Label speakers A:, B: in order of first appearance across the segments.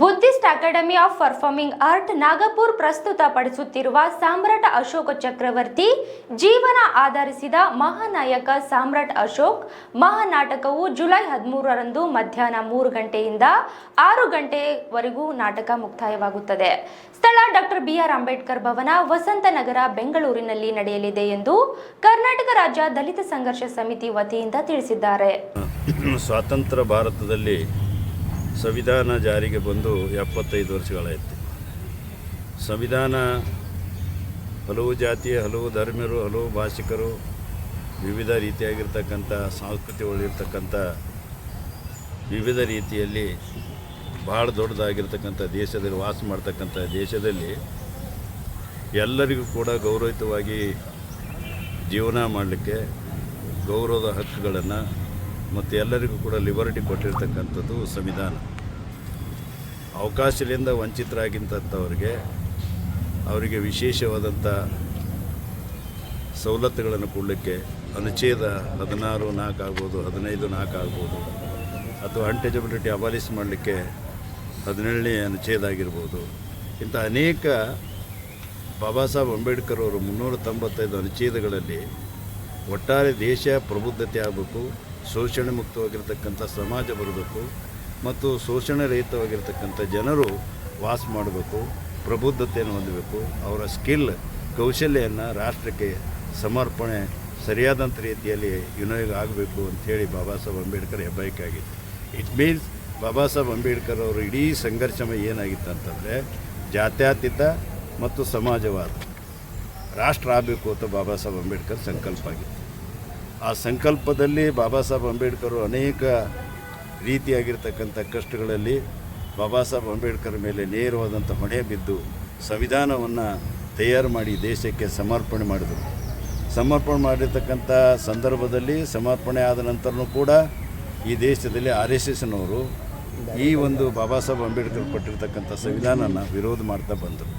A: Buddhist academy of performing art Nagpur ಪ್ರಸ್ತುತಪಡಿಸುತ್ತಿರುವ Samrat Ashoka ಚಕ್ರವರ್ತಿ, ಜೀವನ ಆಧರಿಸಿದ ಮಹಾನಾಯಕ ಸಾಮ್ರಾಟ್ ಅಶೋಕ್, ಮಹಾನಾಟಕವು ಜುಲೈ ಹದಿಮೂರರಂದು ಮಧ್ಯಾಹ್ನ ಮೂರು ಗಂಟೆಯಿಂದ ಆರು ಗಂಟೆವರೆಗೂ ನಾಟಕ ಮುಕ್ತಾಯವಾಗುತ್ತದೆ. ಸ್ಥಳ ಡಾಕ್ಟರ್ ಬಿಆರ್ ಅಂಬೇಡ್ಕರ್ ಭವನ ವಸಂತನಗರ, ಬೆಂಗಳೂರಿನಲ್ಲಿ ನಡೆಯಲಿದೆ ಎಂದು ಕರ್ನಾಟಕ ರಾಜ್ಯ ದಲಿತ ಸಂಘರ್ಷ ಸಮಿತಿ ವತಿಯಿಂದ ತಿಳಿಸಿದ್ದಾರೆ.
B: ಸ್ವಾತಂತ್ರ್ಯ ಭಾರತದಲ್ಲಿ ಸಂವಿಧಾನ ಜಾರಿಗೆ ಬಂದು ಎಪ್ಪತ್ತೈದು ವರ್ಷಗಳಾಯಿತು. ಸಂವಿಧಾನ ಹಲವು ಜಾತಿಯ ಹಲವು ಧರ್ಮರು ಹಲವು ಭಾಷಿಕರು, ವಿವಿಧ ರೀತಿಯಾಗಿರ್ತಕ್ಕಂಥ ಸಂಸ್ಕೃತಿಗಳಿರ್ತಕ್ಕಂಥ ವಿವಿಧ ರೀತಿಯಲ್ಲಿ ಭಾಳ ದೊಡ್ಡದಾಗಿರ್ತಕ್ಕಂಥ ದೇಶದಲ್ಲಿ ವಾಸ ಮಾಡ್ತಕ್ಕಂಥ ದೇಶದಲ್ಲಿ ಎಲ್ಲರಿಗೂ ಕೂಡ ಗೌರವಯುತವಾಗಿ ಜೀವನ ಮಾಡಲಿಕ್ಕೆ ಗೌರವದ ಹಕ್ಕುಗಳನ್ನು ಮತ್ತು ಎಲ್ಲರಿಗೂ ಕೂಡ ಲಿಬರ್ಟಿ ಕೊಟ್ಟಿರ್ತಕ್ಕಂಥದ್ದು ಸಂವಿಧಾನ. ಅವಕಾಶದಿಂದ ವಂಚಿತರಾಗಿಂಥವ್ರಿಗೆ ಅವರಿಗೆ ವಿಶೇಷವಾದಂಥ ಸವಲತ್ತುಗಳನ್ನು ಕೊಡಲಿಕ್ಕೆ ಅನುಚ್ಛೇದ ಹದಿನಾರು ನಾಲ್ಕು ಆಗ್ಬೋದು, ಹದಿನೈದು ನಾಲ್ಕು ಆಗ್ಬೋದು, ಅಥವಾ ಅನ್ಟಚಬಿಲಿಟಿ ಅಬಾಲಿಸ್ ಮಾಡಲಿಕ್ಕೆ ಹದಿನೇಳನೇ ಅನುಚ್ಛೇದ ಆಗಿರ್ಬೋದು. ಇಂಥ ಅನೇಕ ಬಾಬಾ ಸಾಹೇಬ್ ಅಂಬೇಡ್ಕರ್ ಅವರು ಮುನ್ನೂರ ತೊಂಬತ್ತೈದು ಅನುಚ್ಛೇದಗಳಲ್ಲಿ ಒಟ್ಟಾರೆ ದೇಶ ಪ್ರಬುದ್ಧತೆ ಆಗಬೇಕು ಶೋಷಣೆ ಮುಕ್ತವಾಗಿರ್ತಕ್ಕಂಥ ಸಮಾಜ ಬರಬೇಕು ಮತ್ತು ಶೋಷಣೆ ರಹಿತವಾಗಿರ್ತಕ್ಕಂಥ ಜನರು ವಾಸ ಮಾಡಬೇಕು, ಪ್ರಬುದ್ಧತೆಯನ್ನು ಹೊಂದಬೇಕು, ಅವರ ಸ್ಕಿಲ್, ಕೌಶಲ್ಯವನ್ನು ರಾಷ್ಟ್ರಕ್ಕೆ ಸಮರ್ಪಣೆ ಸರಿಯಾದಂಥ ರೀತಿಯಲ್ಲಿ ವಿನಿಯೋಗ ಆಗಬೇಕು ಅಂಥೇಳಿ ಬಾಬಾ ಸಾಹೇಬ್ ಅಂಬೇಡ್ಕರ್ ಹೆಬ್ಬಯಕೆ ಆಗಿತ್ತು. ಇಟ್ ಮೀನ್ಸ್ ಬಾಬಾ ಸಾಹೇಬ್ ಅಂಬೇಡ್ಕರ್ ಅವರು ಇಡೀ ಸಂಘರ್ಷಮ ಏನಾಗಿತ್ತು ಅಂತಂದರೆ ಜಾತ್ಯಾತೀತ ಮತ್ತು ಸಮಾಜವಾದ ರಾಷ್ಟ್ರ ಆಗಬೇಕು ಅಂತ ಬಾಬಾ ಸಾಹೇಬ್ ಅಂಬೇಡ್ಕರ್ ಸಂಕಲ್ಪ ಆಗಿತ್ತು. ಆ ಸಂಕಲ್ಪದಲ್ಲಿ ಬಾಬಾ ಸಾಹೇಬ್ ಅಂಬೇಡ್ಕರ್ ಅನೇಕ ರೀತಿಯಾಗಿರ್ತಕ್ಕಂಥ ಕಷ್ಟಗಳಲ್ಲಿ ಬಾಬಾ ಸಾಹೇಬ್ ಅಂಬೇಡ್ಕರ್ ಮೇಲೆ ನೇರವಾದಂಥ ಹೊಣೆ ಬಿದ್ದು ಸಂವಿಧಾನವನ್ನು ತಯಾರು ಮಾಡಿ ದೇಶಕ್ಕೆ ಸಮರ್ಪಣೆ ಮಾಡಿದರು. ಸಮರ್ಪಣೆ ಮಾಡಿರ್ತಕ್ಕಂಥ ಸಂದರ್ಭದಲ್ಲಿ ಸಮರ್ಪಣೆ ಆದ ನಂತರನೂ ಕೂಡ ಈ ದೇಶದಲ್ಲಿ ಆರ್ ಎಸ್ ಎಸ್ನವರು ಈ ಒಂದು ಬಾಬಾ ಸಾಹೇಬ್ ಅಂಬೇಡ್ಕರ್ ಕೊಟ್ಟಿರ್ತಕ್ಕಂಥ ಸಂವಿಧಾನನ ವಿರೋಧ ಮಾಡ್ತಾ ಬಂದರು.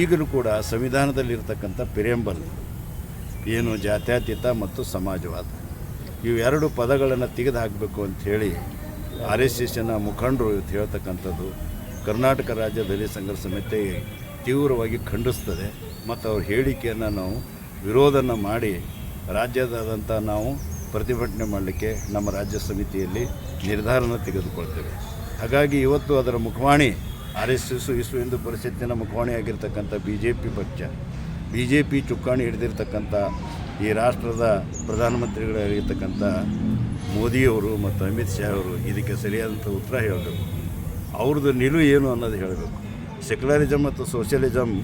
B: ಈಗಲೂ ಕೂಡ ಸಂವಿಧಾನದಲ್ಲಿರ್ತಕ್ಕಂಥ ಪಿರೆಂಬಲ್ ಏನು ಜಾತ್ಯತೀತ ಮತ್ತು ಸಮಾಜವಾದ. ಇವೆರಡು ಪದಗಳನ್ನು ತೆಗೆದು ಹಾಕಬೇಕು ಅಂಥೇಳಿ ಆರ್ ಎಸ್ ಎಸ್ನ ಮುಖಂಡರು ಇವತ್ತು ಹೇಳ್ತಕ್ಕಂಥದ್ದು, ಕರ್ನಾಟಕ ರಾಜ್ಯ ದಲಿತ ಸಂಘರ್ಷ ಸಮಿತಿ ತೀವ್ರವಾಗಿ ಖಂಡಿಸ್ತದೆ ಮತ್ತು ಅವ್ರ ಹೇಳಿಕೆಯನ್ನು ನಾವು ವಿರೋಧನ ಮಾಡಿ ರಾಜ್ಯದಾದಂಥ ನಾವು ಪ್ರತಿಭಟನೆ ಮಾಡಲಿಕ್ಕೆ ನಮ್ಮ ರಾಜ್ಯ ಸಮಿತಿಯಲ್ಲಿ ನಿರ್ಧಾರನ ತೆಗೆದುಕೊಳ್ತೇವೆ. ಹಾಗಾಗಿ ಇವತ್ತು ಅದರ ಮುಖವಾಣಿ, R S S Vishwa Hindu ಪರಿಷತ್ತಿನ ಮುಖವಾಣಿಯಾಗಿರ್ತಕ್ಕಂಥ ಬಿ ಜೆ ಪಿ ಪಕ್ಷ ಬಿ ಜೆ ಪಿ ಚುಕ್ಕಾಣಿ ಹಿಡಿದಿರ್ತಕ್ಕಂಥ ಈ ರಾಷ್ಟ್ರದ ಪ್ರಧಾನಮಂತ್ರಿಗಳಾಗಿರ್ತಕ್ಕಂಥ ಮೋದಿಯವರು ಮತ್ತು ಅಮಿತ್ ಶಾ ಅವರು ಇದಕ್ಕೆ ಸರಿಯಾದಂಥ ಉತ್ತರ ಹೇಳಬೇಕು. ಅವ್ರದ್ದು ನಿಲುವು ಏನು ಅನ್ನೋದು ಹೇಳಬೇಕು. ಸೆಕ್ಯುಲರಿಸಮ್ ಮತ್ತು ಸೋಷಿಯಲಿಸಮ್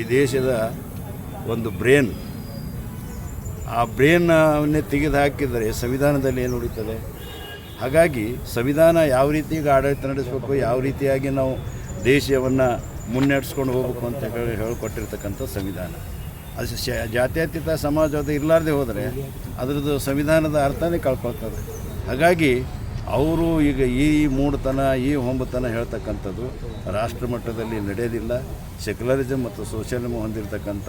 B: ಈ ದೇಶದ ಒಂದು ಬ್ರೇನ್. ಆ ಬ್ರೇನ್ನನ್ನೇ ತೆಗೆದು ಹಾಕಿದರೆ ಸಂವಿಧಾನದಲ್ಲಿ ಏನು ಉಳಿತದೆ? ಹಾಗಾಗಿ ಸಂವಿಧಾನ ಯಾವ ರೀತಿ ಆಡಳಿತ ನಡೆಸಬೇಕು, ಯಾವ ರೀತಿಯಾಗಿ ನಾವು ದೇಶವನ್ನು ಮುನ್ನಡೆಸ್ಕೊಂಡು ಹೋಗ್ಬೇಕು ಅಂತ ಹೇಳಿ ಹೇಳಿಕೊಟ್ಟಿರ್ತಕ್ಕಂಥ ಸಂವಿಧಾನ. ಅದು ಶ, ಜಾತ್ಯತೀತ ಸಮಾಜದ ಇರಲಾರ್ದೆ ಹೋದರೆ ಅದರದ್ದು ಸಂವಿಧಾನದ ಅರ್ಥನೇ ಕಳ್ಕೊಳ್ತದೆ. ಹಾಗಾಗಿ ಅವರು ಈಗ ಈ ಮೂಡತನ ಈ ಹೊಂಬತನ ಹೇಳ್ತಕ್ಕಂಥದ್ದು ರಾಷ್ಟ್ರ ಮಟ್ಟದಲ್ಲಿ ನಡೆಯೋದಿಲ್ಲ ಸೆಕ್ಯುಲರಿಸಮ್ ಮತ್ತು ಸೋಷಿಯಲಿಸಮ್ ಹೊಂದಿರತಕ್ಕಂಥ,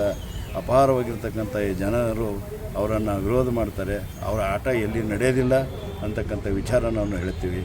B: ಅಪಾರವಾಗಿರ್ತಕ್ಕಂಥ ಈ ಜನರು ಅವರನ್ನು ವಿರೋಧ ಮಾಡ್ತಾರೆ. ಅವರ ಆಟ ಎಲ್ಲಿ ನಡೆಯೋದಿಲ್ಲ ಅಂತಕ್ಕಂಥ ವಿಚಾರ ನಾವು ಹೇಳ್ತೀವಿ.